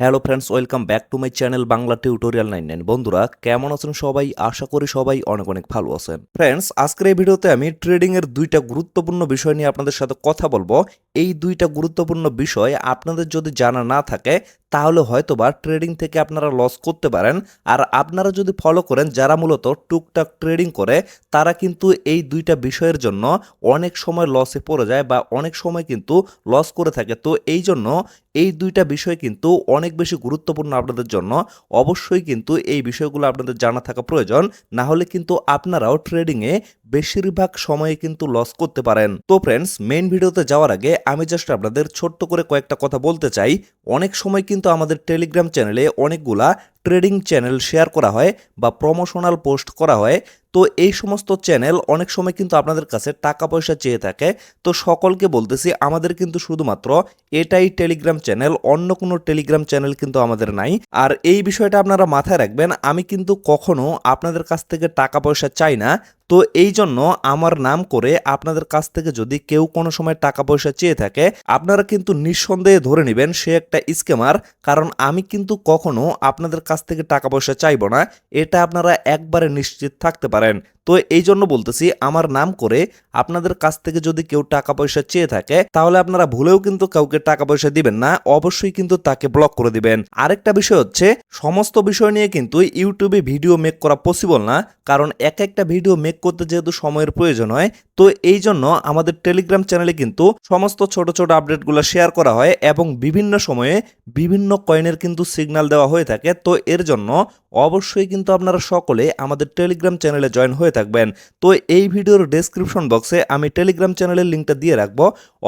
Hello friends welcome back to my channel Bangla tutorial nine nine বন্ধুরা, কেমন আছেন সবাই? আশা করি সবাই অনেক অনেক ভালো আছেন। ফ্রেন্ডস আজকের এই ভিডিওতে আমি ট্রেডিং এর দুইটা গুরুত্বপূর্ণ বিষয় নিয়ে আপনাদের সাথে কথা বলব। এই দুইটা গুরুত্বপূর্ণ বিষয় আপনাদের যদি জানা না থাকে তাহলে হয়তোবা ট্রেডিং থেকে আপনারা লস করতে পারেন। আর আপনারা যদি ফলো করেন, যারা মূলত টুকটাক ট্রেডিং করে, তারা কিন্তু এই দুইটা বিষয়ের জন্য অনেক সময় লসে পড়ে যায় বা অনেক সময় কিন্তু লস করে থাকে। তো এই জন্য এই দুইটা বিষয় কিন্তু অনেক বেশি গুরুত্বপূর্ণ আপনাদের জন্য। অবশ্যই কিন্তু এই বিষয়গুলো আপনাদের জানা থাকা প্রয়োজন। না হলে কিন্তু আপনারাও ট্রেডিংয়ে বেশিরভাগ সময়ে কিন্তু লস করতে পারেন। তো ফ্রেন্ডস মেন ভিডিওতে যাওয়ার আগে আমি জাস্ট আপনাদের ছোট্ট করে কয়েকটা কথা বলতে চাই। অনেক সময় কিন্তু আমাদের টেলিগ্রাম চ্যানেলে অনেকগুলা ট্রেডিং চ্যানেল শেয়ার করা হয় বা প্রমোশনাল পোস্ট করা হয়। তো এই সমস্ত চ্যানেল অনেক সময় কিন্তু আপনাদের কাছে টাকা পয়সা চেয়ে থাকে। তো সকলকে বলতেছি, আমাদের কিন্তু শুধুমাত্র এটাই টেলিগ্রাম চ্যানেল, অন্য কোনো টেলিগ্রাম চ্যানেল কিন্তু আমাদের নাই। আর এই বিষয়টা আপনারা মাথায় রাখবেন, আমি কিন্তু কখনো আপনাদের কাছ থেকে টাকা পয়সা চাই না। তো এই জন্য আমার নাম করে আপনাদের কাছ থেকে যদি কেউ কোনো সময় টাকা পয়সা চেয়ে থাকে, আপনারা কিন্তু নিঃসন্দেহে ধরে নেবেন সে একটা স্কেমার কারণ আমি কিন্তু কখনো আপনাদের কাছ থেকে টাকা পয়সা চাইব না এটা আপনারা একবারে নিশ্চিত থাকতে পারেন। তো এই জন্য বলতেছি, আমার নাম করে আপনাদের কাছ থেকে যদি কেউ টাকা পয়সা চেয়ে থাকে, তাহলে আপনারা ভুলেও কিন্তু কাউকে টাকা পয়সা দিবেন না, অবশ্যই কিন্তু তাকে ব্লক করে দিবেন। আরেকটা বিষয় হচ্ছে, সমস্ত বিষয় নিয়ে কিন্তু ইউটিউবে ভিডিও মেক করা পসিবল না, কারণ এক একটা ভিডিও মেক করতে যেহেতু সময়ের প্রয়োজন হয়, তো এই জন্য আমাদের টেলিগ্রাম চ্যানেলে কিন্তু সমস্ত ছোট ছোট আপডেটগুলো শেয়ার করা হয় এবং বিভিন্ন সময়ে বিভিন্ন কয়েনের কিন্তু সিগন্যাল দেওয়া হয়ে থাকে, তো এর জন্য অবশ্যই কিন্তু আপনারা সকলে আমাদের টেলিগ্রাম চ্যানেলে জয়েন হয়ে থাকবেন। তো এই ভিডিওর ডেসক্রিপশন বক্সে আমি টেলিগ্রাম চ্যানেলের লিঙ্কটা দিয়ে রাখব।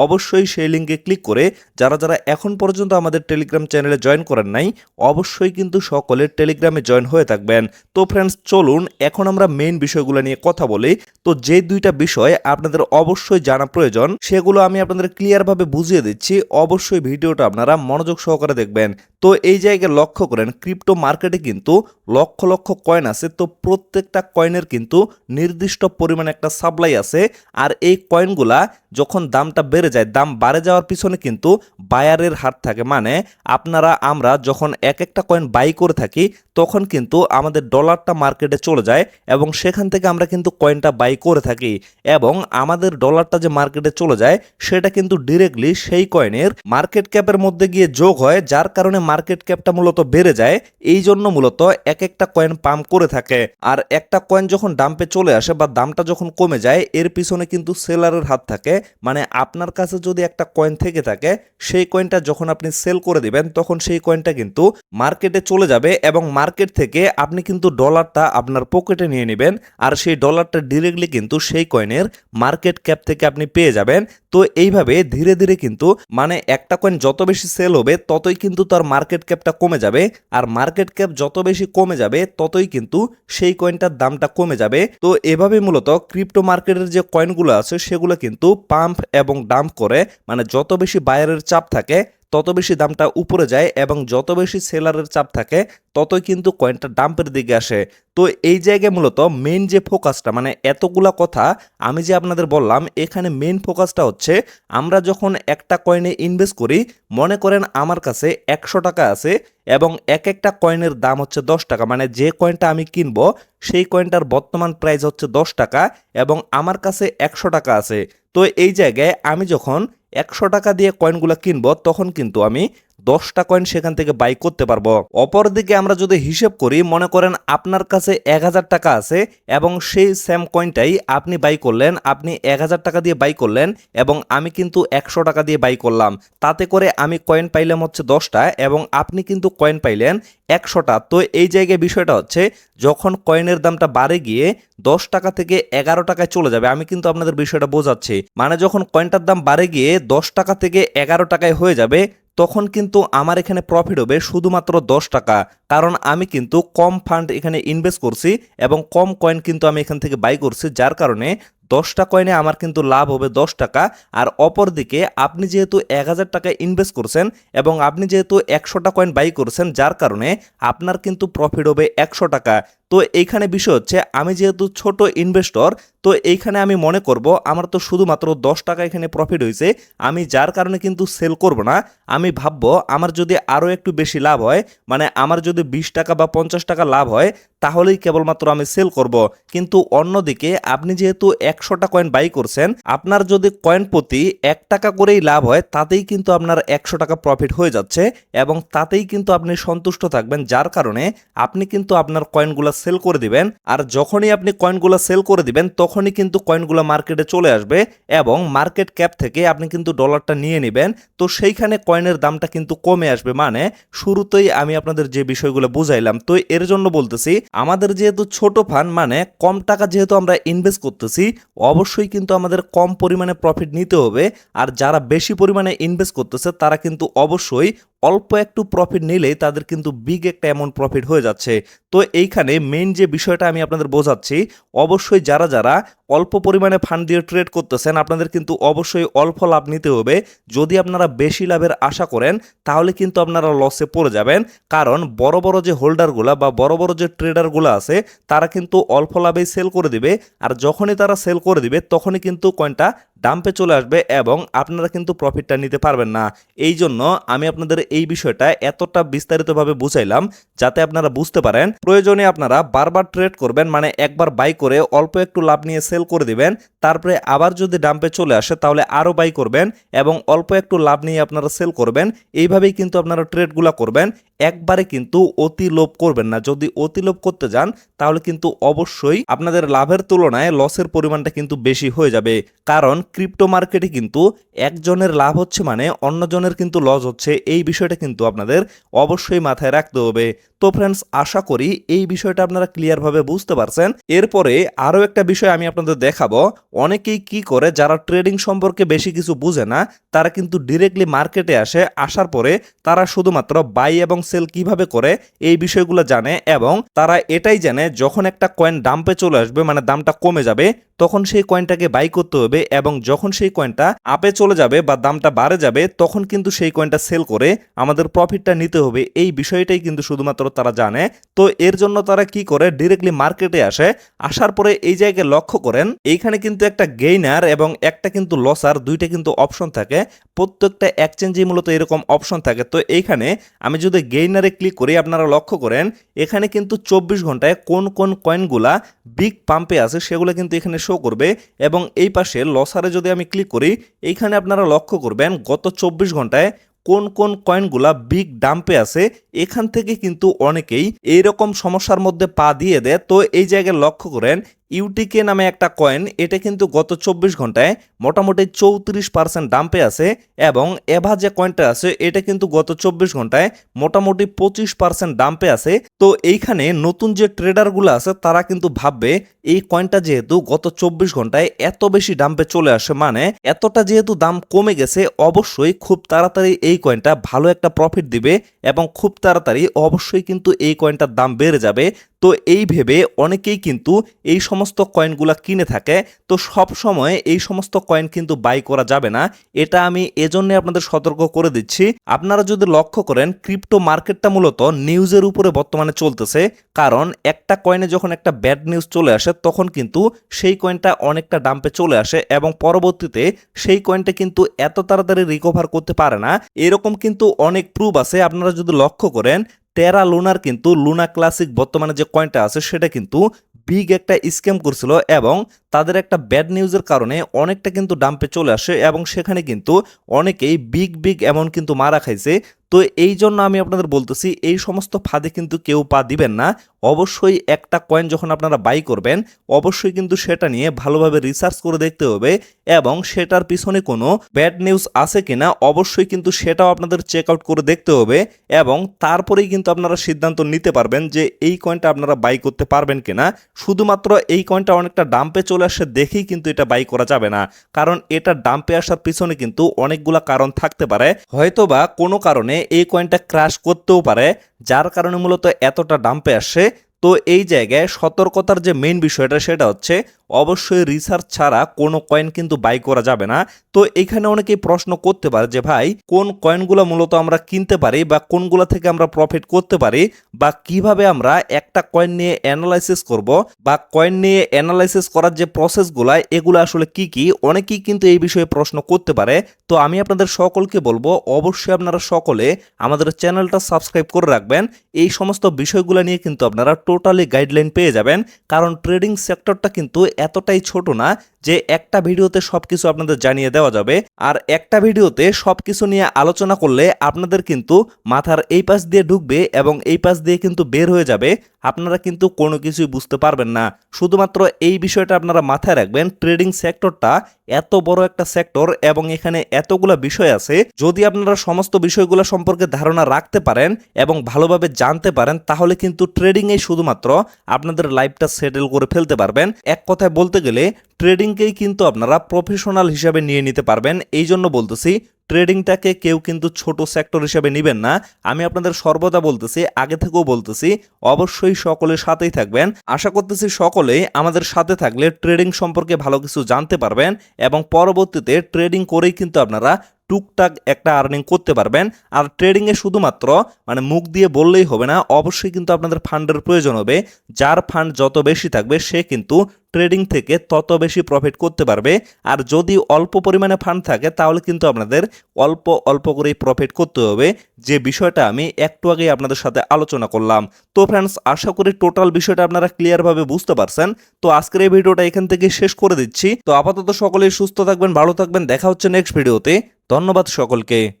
অবশ্যই সেই লিঙ্কে ক্লিক করে যারা যারা এখন পর্যন্ত আমাদের টেলিগ্রাম চ্যানেলে জয়েন করেন নাই, অবশ্যই কিন্তু সকলে টেলিগ্রামে জয়েন হয়ে থাকবেন। তো ফ্রেন্ডস চলুন এখন আমরা মেইন বিষয়গুলো নিয়ে কথা বলি। তো যে দুইটা বিষয় আপনাদের অবশ্যই জানা প্রয়োজন, সেগুলো আমি আপনাদের ক্লিয়ারভাবে বুঝিয়ে দিচ্ছি। অবশ্যই ভিডিওটা আপনারা মনোযোগ সহকারে দেখবেন। তো এই জায়গায় লক্ষ্য করেন ক্রিপ্টো মার্কেটে কিন্তু লক্ষ লক্ষ কয়েন আছে। তো প্রত্যেকটা কয়েনের কিন্তু নির্দিষ্ট পরিমাণে একটা সাপ্লাই আছে। আর এই কয়েনগুলা যখন দামটা বেড়ে যায়, দাম বাড়ে যাওয়ার পিছনে কিন্তু বায়ারের হাত থাকে। মানে আপনারা, আমরা যখন এক একটা কয়েন বাই করে থাকি, তখন কিন্তু আমাদের ডলারটা মার্কেটে চলে যায় এবং সেখান থেকে আমরা কিন্তু কয়েনটা বাই করে থাকি। এবং আমাদের ডলারটা যে মার্কেটে চলে যায়, সেটা কিন্তু ডিরেক্টলি সেই কয়েনের মার্কেট ক্যাপের মধ্যে গিয়ে যোগ হয়, যার কারণে মার্কেট ক্যাপটা মূলত বেড়ে যায়, এই জন্য মূলত এক একটা কয়েন পাম্প করে থাকে। আর একটা কয়েন যখন ডাম্পে চলে আসে বা দামটা যখন কমে যায়, এর পিছনে কিন্তু সেলারের হাত থাকে। মানে আপনার কাছে যদি একটা কয়েন থেকে থাকে, সেই কয়েনটা যখন আপনি সেল করে দিবেন, তখন সেই কয়েনটা কিন্তু মার্কেটে চলে যাবে এবং মার্কেট থেকে আপনি কিন্তু ডলারটা আপনার পকেটে নিয়ে নেবেন। আর সেই ডলারটা ডিরেক্টলি কিন্তু সেই কয়েনের মার্কেট ক্যাপ থেকে আপনি পেয়ে যাবেন। তো এইভাবে ধীরে ধীরে কিন্তু মানে একটা কয়েন যত বেশি সেল হবে, ততই কিন্তু তার মার্কেট ক্যাপটা কমে যাবে। আর মার্কেট ক্যাপ যত বেশি কমে যাবে, ততই কিন্তু সেই কয়েনটার দামটা কমে যাবে। তো এভাবে মূলত ক্রিপ্টো মার্কেটের যে কয়েনগুলো আছে, সেগুলো কিন্তু পাম্প এবং ডাম্প করে মানে যত বেশি বায়ারের চাপ থাকে তত বেশি দামটা উপরে যায় এবং যত বেশি সেলারের চাপ থাকে, ততই কিন্তু কয়েনটা ডাম্পের দিকে আসে। তো এই জায়গায় মূলত মেন যে ফোকাসটা মানে এতগুলা কথা আমি যে আপনাদের বললাম, এখানে মেন ফোকাসটা হচ্ছে আমরা যখন একটা কয়েনে ইনভেস্ট করি, মনে করেন আমার কাছে একশো টাকা আছে এবং এক একটা কয়েনের দাম হচ্ছে দশ টাকা মানে যে কয়েনটা আমি কিনবো, সেই কয়েনটার বর্তমান প্রাইস হচ্ছে দশ টাকা এবং আমার কাছে একশো টাকা আছে। তো এই জায়গায় আমি যখন একশো টাকা দিয়ে কয়েনগুলো কিনবো তখন কিন্তু আমি দশটা কয়েন সেখান থেকে বাই করতে পারব। অপরদিকে আমরা যদি হিসেব করি, মনে করেন আপনার কাছে এক হাজার টাকা আছে এবং সেই সেম কয়েনটাই আপনি বাই করলেন, আপনি এক হাজার টাকা দিয়ে বাই করলেন এবং আমি কিন্তু একশো টাকা দিয়ে বাই করলাম। তাতে করে আমি কয়েন পাইলাম হচ্ছে দশটা এবং আপনি কিন্তু কয়েন পাইলেন একশোটা। তো এই জায়গায় বিষয়টা হচ্ছে, যখন কয়েনের দামটা বাড়ে গিয়ে দশ টাকা থেকে এগারো টাকায় চলে যাবে। আমি কিন্তু আপনাদের বিষয়টা বোঝাচ্ছি। মানে যখন কয়েনটার দাম বাড়ে গিয়ে দশ টাকা থেকে এগারো টাকায় হয়ে যাবে তখন কিন্তু আমার এখানে প্রফিট হবে শুধুমাত্র দশ টাকা। কারণ আমি কিন্তু কম ফান্ড এখানে ইনভেস্ট করছি এবং কম কয়েন কিন্তু আমি এখান থেকে বাই করছি, যার কারণে দশটা কয়েনে আমার কিন্তু লাভ হবে দশ টাকা। আর অপরদিকে আপনি যেহেতু এক হাজার টাকা ইনভেস্ট করছেন এবং আপনি যেহেতু একশোটা কয়েন বাই করছেন, যার কারণে আপনার কিন্তু প্রফিট হবে একশো টাকা। তো এইখানে বিষয় হচ্ছে, আমি যেহেতু ছোট ইনভেস্টর তো এইখানে আমি মনে করব, আমার তো শুধুমাত্র দশ টাকা এখানে প্রফিট হয়েছে। আমি যার কারণে কিন্তু সেল করব না। আমি ভাববো, আমার যদি আরও একটু বেশি লাভ হয় মানে আমার যদি বিশ টাকা বা পঞ্চাশ টাকা লাভ হয়, তাহলেই কেবলমাত্র আমি সেল করব। কিন্তু অন্যদিকে আপনি যেহেতু একশোটা কয়েন বাই করছেন, আপনার যদি কয়েন প্রতি এক টাকা করেই লাভ হয়, তাতেই কিন্তু আপনার একশো টাকা প্রফিট হয়ে যাচ্ছে এবং তাতেই কিন্তু আপনি সন্তুষ্ট থাকবেন, যার কারণে আপনি কিন্তু আপনার কয়েনগুলো সেল করে দিবেন। আর যখনই আপনি কয়েনগুলো সেল করে দিবেন, তখনই কিন্তু কয়েনগুলো মার্কেটে চলে আসবে এবং মার্কেট ক্যাপ থেকে আপনি কিন্তু ডলারটা নিয়ে নেবেন। তো সেইখানে কয়েনের দামটা কিন্তু কমে আসবে মানে শুরুতেই আমি আপনাদের যে বিষয়গুলো বুঝাইলাম, তো এর জন্য বলতেছি, আমাদের যেহেতু ছোট ফান্ড মানে কম টাকা যেহেতু আমরা ইনভেস্ট করতেছি অবশ্যই কিন্তু আমাদের কম পরিমাণে প্রফিট নিতে হবে। আর যারা বেশি পরিমাণে ইনভেস্ট করতেছে, তারা কিন্তু অবশ্যই অল্প একটু প্রফিট নিলেই তাদের কিন্তু বিগ একটা অ্যামাউন্ট প্রফিট হয়ে যাচ্ছে। তো এইখানে মেইন যে বিষয়টা আমি আপনাদের বোঝাচ্ছি, অবশ্যই যারা যারা অল্প পরিমাণে ফান্ড দিয়ে ট্রেড করতেছেন, আপনাদের কিন্তু অবশ্যই অল্প লাভ নিতে হবে। যদি আপনারা বেশি লাভের আশা করেন, তাহলে কিন্তু আপনারা লসে পড়ে যাবেন। কারণ বড় বড় যে হোল্ডারগুলো বা বড় বড় যে ট্রেডারগুলো আছে, তারা কিন্তু অল্প লাভেই সেল করে দিবে। আর যখনই তারা সেল করে দিবে, তখনই কিন্তু কয়েনটা ডাম্পে চলে আসবে এবং আপনারা কিন্তু প্রফিটটা নিতে পারবেন না। এই জন্য আমি আপনাদের এই বিষয়টা এতটা বিস্তারিতভাবে বুঝাইলাম যাতে আপনারা বুঝতে পারেন। প্রয়োজনে আপনারা বারবার ট্রেড করবেন মানে একবার বাই করে অল্প একটু লাভ নিয়ে সেল করে দিবেন, তারপরে আবার যদি ডাম্পে চলে আসে তাহলে আরও বাই করবেন এবং অল্প একটু লাভ নিয়ে আপনারা সেল করবেন। এইভাবেই কিন্তু আপনারা ট্রেডগুলো করবেন। একবারে কিন্তু অতি লোভ করবেন না। যদি অতি লোভ করতে যান, তাহলে কিন্তু অবশ্যই আপনাদের লাভের তুলনায় লসের পরিমাণটা কিন্তু বেশি হয়ে যাবে। কারণ ক্রিপ্টো মার্কেটে কিন্তু একজনের লাভ হচ্ছে মানে অন্যজনের কিন্তু লস হচ্ছে। এই বিষয়টা কিন্তু আপনাদের অবশ্যই মাথায় রাখতে হবে। তো ফ্রেন্ডস আশা করি এই বিষয়টা আপনারা ক্লিয়ারভাবে বুঝতে পারছেন। এরপরে আরও একটা বিষয় আমি আপনাদের দেখাবো। অনেকেই কি করে, যারা ট্রেডিং সম্পর্কে বেশি কিছু বুঝে না, তারা কিন্তু ডিরেক্টলি মার্কেটে আসে, আসার পরে তারা শুধুমাত্র বাই এবং সেল কীভাবে করে এই বিষয়গুলো জানে এবং তারা এটাই জানে, যখন একটা কয়েন ডাম্পে চলে আসবে মানে দামটা কমে যাবে, তখন সেই কয়েনটাকে বাই করতে হবে এবং যখন সেই কয়েনটা আপে চলে যাবে বা দামটা বাড়ে যাবে, তখন কিন্তু সেই কয়েনটা সেল করে আমাদের প্রফিটটা নিতে হবে। এই বিষয়টাই কিন্তু শুধুমাত্র তারা জানে। তো এর জন্য তারা কি করে? ডিরেক্টলি মার্কেটে আসে। আসার পরে এই জায়গায় লক্ষ্য করেন, এইখানে কিন্তু একটা গেইনার এবং একটা কিন্তু লসার দুইটা কিন্তু অপশন থাকে। প্রত্যেকটা এক্সচেঞ্জে মূলত এরকম অপশন থাকে। তো এইখানে আমি যদি গেইনারে ক্লিক করি, আপনারা লক্ষ্য করেন, এখানে কিন্তু চব্বিশ ঘন্টায় কোন কোন কয়েনগুলা বিগ পাম্পে আছে, সেগুলো কিন্তু এখানে শো করবে। এবং এই পাশে লসারে যদি আমি ক্লিক করি, এইখানে আপনারা লক্ষ্য করবেন, গত চব্বিশ ঘন্টায় কোন কোন কয়েনগুলা বিগ ডাম্পে আছে, এখান থেকে কিন্তু অনেকেই এইরকম সমস্যার মধ্যে পা দিয়ে দেয়। তো এই জায়গায় লক্ষ্য করেন ইউটিকে নামে একটা কয়েন এটা কিন্তু গত চব্বিশ ঘন্টায় মোটামুটি চৌত্রিশ পার্সেন্ট ডাম্পে আছে এবং এভা যে কয়েনটা আছে, এটা কিন্তু গত চব্বিশ ঘন্টায় মোটামুটি পঁচিশ পার্সেন্ট ডাম্পে আছে। তো এইখানে নতুন যে ট্রেডারগুলো আছে, তারা কিন্তু ভাববে এই কয়েনটা যেহেতু গত চব্বিশ ঘন্টায় এত বেশি ডাম্পে চলে আসে মানে এতটা যেহেতু দাম কমে গেছে, অবশ্যই খুব তাড়াতাড়ি এই কয়েনটা ভালো একটা প্রফিট দিবে এবং খুব তাড়াতাড়ি অবশ্যই কিন্তু এই কয়েনটার দাম বেড়ে যাবে। তো এই ভেবে অনেকেই কিন্তু এই সমস্ত কয়েনগুলো কিনে থাকে। তো সব সময় এই সমস্ত কয়েন কিন্তু বাই করা যাবে না। এটা আমি এজন্য আপনাদের সতর্ক করে দিচ্ছি। আপনারা যদি লক্ষ্য করেন ক্রিপ্টো মার্কেটটা মূলত নিউজের উপরে বর্তমানে চলতেছে। কারণ একটা কয়েনে যখন একটা ব্যাড নিউজ চলে আসে, তখন কিন্তু সেই কয়েনটা অনেকটা ডাম্পে চলে আসে এবং পরবর্তীতে সেই কয়েনটা কিন্তু এত তাড়াতাড়ি রিকভার করতে পারে না। এরকম কিন্তু অনেক প্রুফ আছে। আপনারা যদি লক্ষ্য করেন টেরা লুনার কিন্তু লুনা ক্লাসিক বর্তমানে যে কয়েনটা আছে, সেটা কিন্তু বিগ একটা স্ক্যাম করছিল এবং তাদের একটা ব্যাড নিউজের কারণে অনেকটা কিন্তু ডাম্পে চলে আসে এবং সেখানে কিন্তু অনেকেই বিগ বিগ এমন কিন্তু মারা খাইছে। তো এই জন্য আমি আপনাদের বলতেছি, এই সমস্ত ফাঁদে কিন্তু কেউ পা দিবেন না। অবশ্যই একটা কয়েন যখন আপনারা বাই করবেন, অবশ্যই কিন্তু সেটা নিয়ে ভালোভাবে রিসার্চ করে দেখতে হবে এবং সেটার পিছনে কোনো ব্যাড নিউজ আছে কিনা অবশ্যই কিন্তু সেটাও আপনাদের চেক আউট করে দেখতে হবে এবং তারপরেই কিন্তু আপনারা সিদ্ধান্ত নিতে পারবেন যে এই কয়েনটা আপনারা বাই করতে পারবেন কিনা। শুধুমাত্র এই কয়েনটা অনেকটা ডাম্পে চলে আসে দেখেই কিন্তু এটা বাই করা যাবে না। কারণ এটা ডাম্পে আসার পিছনে কিন্তু অনেকগুলা কারণ থাকতে পারে। হয়তোবা কোনো কারণে এই কয়েনটা ক্রাশ করতেও পারে যার কারণে মূলত এতটা ডাম্পে আসে, তো এই জায়গায় সতর্কতার যে মেইন বিষয়টা, সেটা হচ্ছে অবশ্যই রিসার্চ ছাড়া কোনো কয়েন কিন্তু বাই করা যাবে না। তো এখানে অনেকেই প্রশ্ন করতে পারে যে ভাই, কোন কয়েনগুলো মূলত আমরা কিনতে পারি বা কোনগুলো থেকে আমরা প্রফিট করতে পারি বা কীভাবে আমরা একটা কয়েন নিয়ে অ্যানালাইসিস করব বা কয়েন নিয়ে অ্যানালাইসিস করার যে প্রসেসগুলো এগুলো আসলে কি কি? অনেকেই কিন্তু এই বিষয়ে প্রশ্ন করতে পারে। তো আমি আপনাদের সকলকে বলব, অবশ্যই আপনারা সকলে আমাদের চ্যানেলটা সাবস্ক্রাইব করে রাখবেন। এই সমস্ত বিষয়গুলো নিয়ে কিন্তু আপনারা টোটালি গাইডলাইন পেয়ে যাবেন। কারণ ট্রেডিং সেক্টরটা কিন্তু এতটাই ছোট না যে একটা ভিডিওতে সব কিছু আপনাদের জানিয়ে দেওয়া যাবে। আর একটা ভিডিওতে সব কিছু নিয়ে আলোচনা করলে আপনাদের কিন্তু মাথার এই পাশ দিয়ে ঢুকবে এবং এই পাশ দিয়ে কিন্তু বের হয়ে যাবে। আপনারা কিন্তু কোনো কিছুই বুঝতে পারবেন না। শুধুমাত্র এই বিষয়টা আপনারা মাথায় রাখবেন ট্রেডিং সেক্টরটা এত বড় একটা সেক্টর এবং এখানে এতগুলো বিষয় আছে। যদি আপনারা সমস্ত বিষয়গুলো সম্পর্কে ধারণা রাখতে পারেন এবং ভালোভাবে জানতে পারেন, তাহলে কিন্তু ট্রেডিংয়ে শুধুমাত্র আপনাদের লাইফটা সেটেল করে ফেলতে পারবেন। এক কথায় বলতে গেলে ট্রেডিংকেই কিন্তু আপনারা প্রফেশনাল হিসাবে নিয়ে নিতে পারবেন। এই জন্য বলতেছি ট্রেডিংটাকে কেউ কিন্তু ছোট সেক্টর হিসেবে নেবেন না। আমি আপনাদের সর্বদা বলতেছি, আগে থেকেও বলতেছি, অবশ্যই সকলের সাথেই থাকবেন। আশা করতেছি সকলেই আমাদের সাথে থাকলে ট্রেডিং সম্পর্কে ভালো কিছু জানতে পারবেন এবং পরবর্তীতে ট্রেডিং করেই কিন্তু আপনারা টুকটাক একটা আর্নিং করতে পারবেন। আর ট্রেডিংয়ে শুধুমাত্র মানে মুখ দিয়ে বললেই হবে না, অবশ্যই কিন্তু আপনাদের ফান্ডের প্রয়োজন হবে। যার ফান্ড যত বেশি থাকবে, সে কিন্তু ট্রেডিং থেকে তত বেশি প্রফিট করতে পারবে। আর যদি অল্প পরিমাণে ফান্ড থাকে, তাহলে কিন্তু আপনাদের অল্প অল্প করেই প্রফিট করতে হবে। যে বিষয়টা আমি একটু আগেই আপনাদের সাথে আলোচনা করলাম। তো ফ্রেন্ডস আশা করি টোটাল বিষয়টা আপনারা ক্লিয়ারভাবে বুঝতে পারছেন। তো আজকের এই ভিডিওটা এখান থেকে শেষ করে দিচ্ছি। তো আপাতত সকলেই সুস্থ থাকবেন, ভালো থাকবেন। দেখা হচ্ছে নেক্সট ভিডিওতে ধন্যবাদ সকলকে।